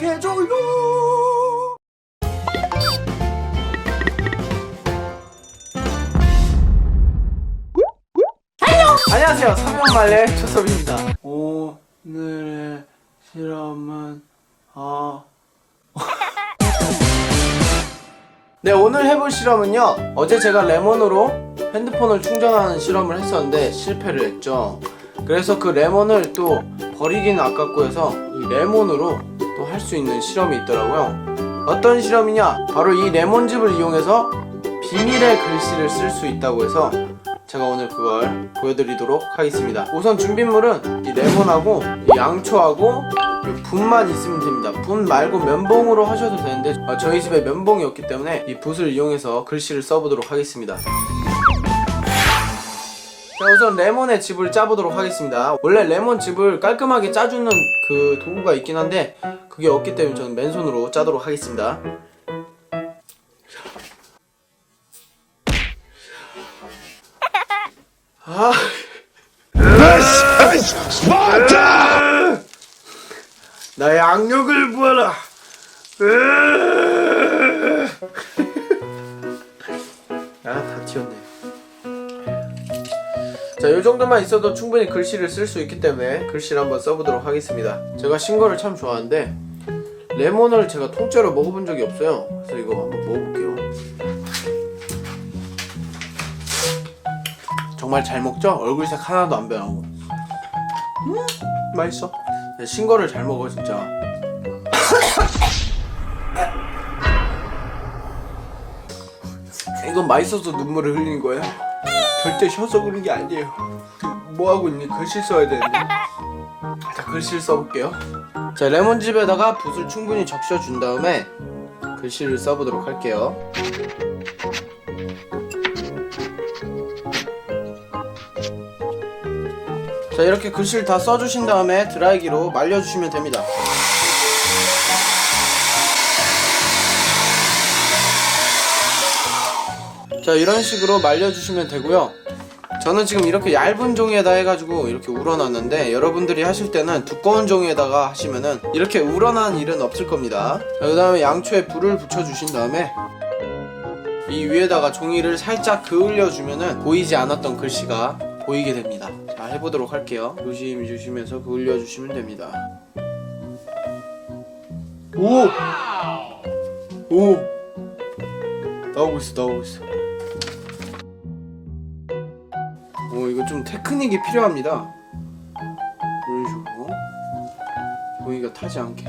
구독해줘요! 안녕하세요. 삼명말레 조섭입니다. 오늘의 실험은 아 네 오늘 해볼 실험은요. 어제 제가 레몬으로 핸드폰을 충전하는 실험을 했었는데 실패를 했죠. 그래서 그 레몬을 또 버리기는 아깝고 해서 이 레몬으로 또 할 수 있는 실험이 있더라고요 어떤 실험이냐 바로 이 레몬즙을 이용해서 비밀의 글씨를 쓸 수 있다고 해서 제가 오늘 그걸 보여드리도록 하겠습니다 우선 준비물은 이 레몬하고 이 양초하고 이 붓만 있으면 됩니다. 붓 말고 면봉으로 하셔도 되는데 어, 저희 집에 면봉이 없기 때문에 이 붓을 이용해서 글씨를 써보도록 하겠습니다. 자 우선 레몬의 즙을 짜보도록 하겠습니다. 원래 레몬 즙을 깔끔하게 짜주는 그 도구가 있긴 한데 그게 없기 때문에 저는 맨손으로 짜도록 하겠습니다. 아. 나의 악력을 부어라. 아, 다 튀었네. 자, 이 정도만 있어도 충분히 글씨를 쓸 수 있기 때문에 글씨를 한번 써보도록 하겠습니다. 제가 신거를 참 좋아하는데 레몬을 제가 통째로 먹어본 적이 없어요. 그래서 이거 한번 먹어볼게요. 정말 잘 먹죠? 얼굴색 하나도 안 변하고. 음, 맛있어. 네, 신거를 잘 먹어 진짜. 이건 맛있어서 눈물을 흘리는 거야? 절대 쉬어서 그런 게 아니에요. 그, 뭐 하고 있니? 글씨 써야 되는데. 자, 글씨를 써볼게요. 자, 레몬즙에다가 붓을 충분히 적셔준 다음에 글씨를 써보도록 할게요. 자, 이렇게 글씨를 다 써주신 다음에 드라이기로 말려주시면 됩니다. 자 이런 식으로 말려주시면 되고요. 저는 지금 이렇게 얇은 종이에다 해가지고 이렇게 우러놨는데 여러분들이 하실 때는 두꺼운 종이에다가 하시면은 이렇게 우러난 일은 없을 겁니다. 그 다음에 양초에 불을 붙여주신 다음에 이 위에다가 종이를 살짝 그을려 주면은 보이지 않았던 글씨가 보이게 됩니다. 자 해보도록 할게요. 조심 조심해서 그을려 주시면 됩니다. 오! 오! 나오고 있어 나오고 있어 오 이거 좀 테크닉이 필요합니다 이런 식으로 종이가 타지 않게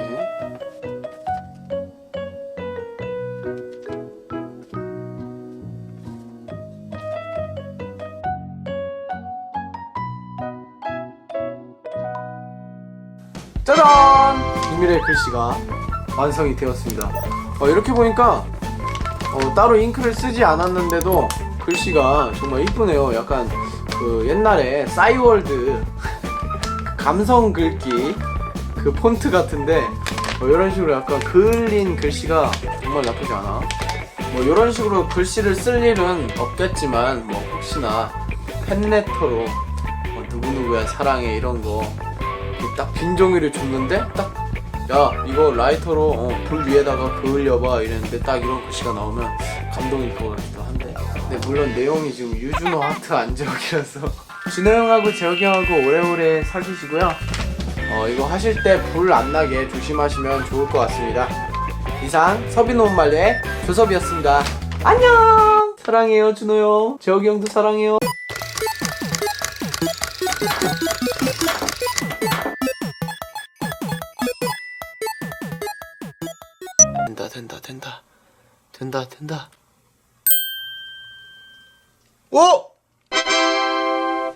짜잔! 비밀의 글씨가 완성이 되었습니다 어, 이렇게 보니까 어, 따로 잉크를 쓰지 않았는데도 글씨가 정말 이쁘네요. 약간 그 옛날에 싸이월드 감성 글귀 그 폰트 같은데 뭐 이런 식으로 약간 그을린 글씨가 정말 나쁘지 않아. 뭐 이런 식으로 글씨를 쓸 일은 없겠지만 뭐 혹시나 팬레터로 뭐 누구누구야 사랑해 이런 거 딱 빈 종이를 줬는데 딱 야 이거 라이터로 어, 불 위에다가 그을려봐 이랬는데 딱 이런 글씨가 나오면 같기도 한 데 근데 물론 내용이 지금 유준호 하트 안지혁이라서. 준호 형하고 재혁이 형하고 오래오래 사귀시고요. 어 이거 하실 때 불 안 나게 조심하시면 좋을 것 같습니다. 이상 서비노온말레 조섭이었습니다. 안녕! 사랑해요 준호 형. 재혁이 형도 사랑해요. 된다 된다 된다. 된다 된다 오!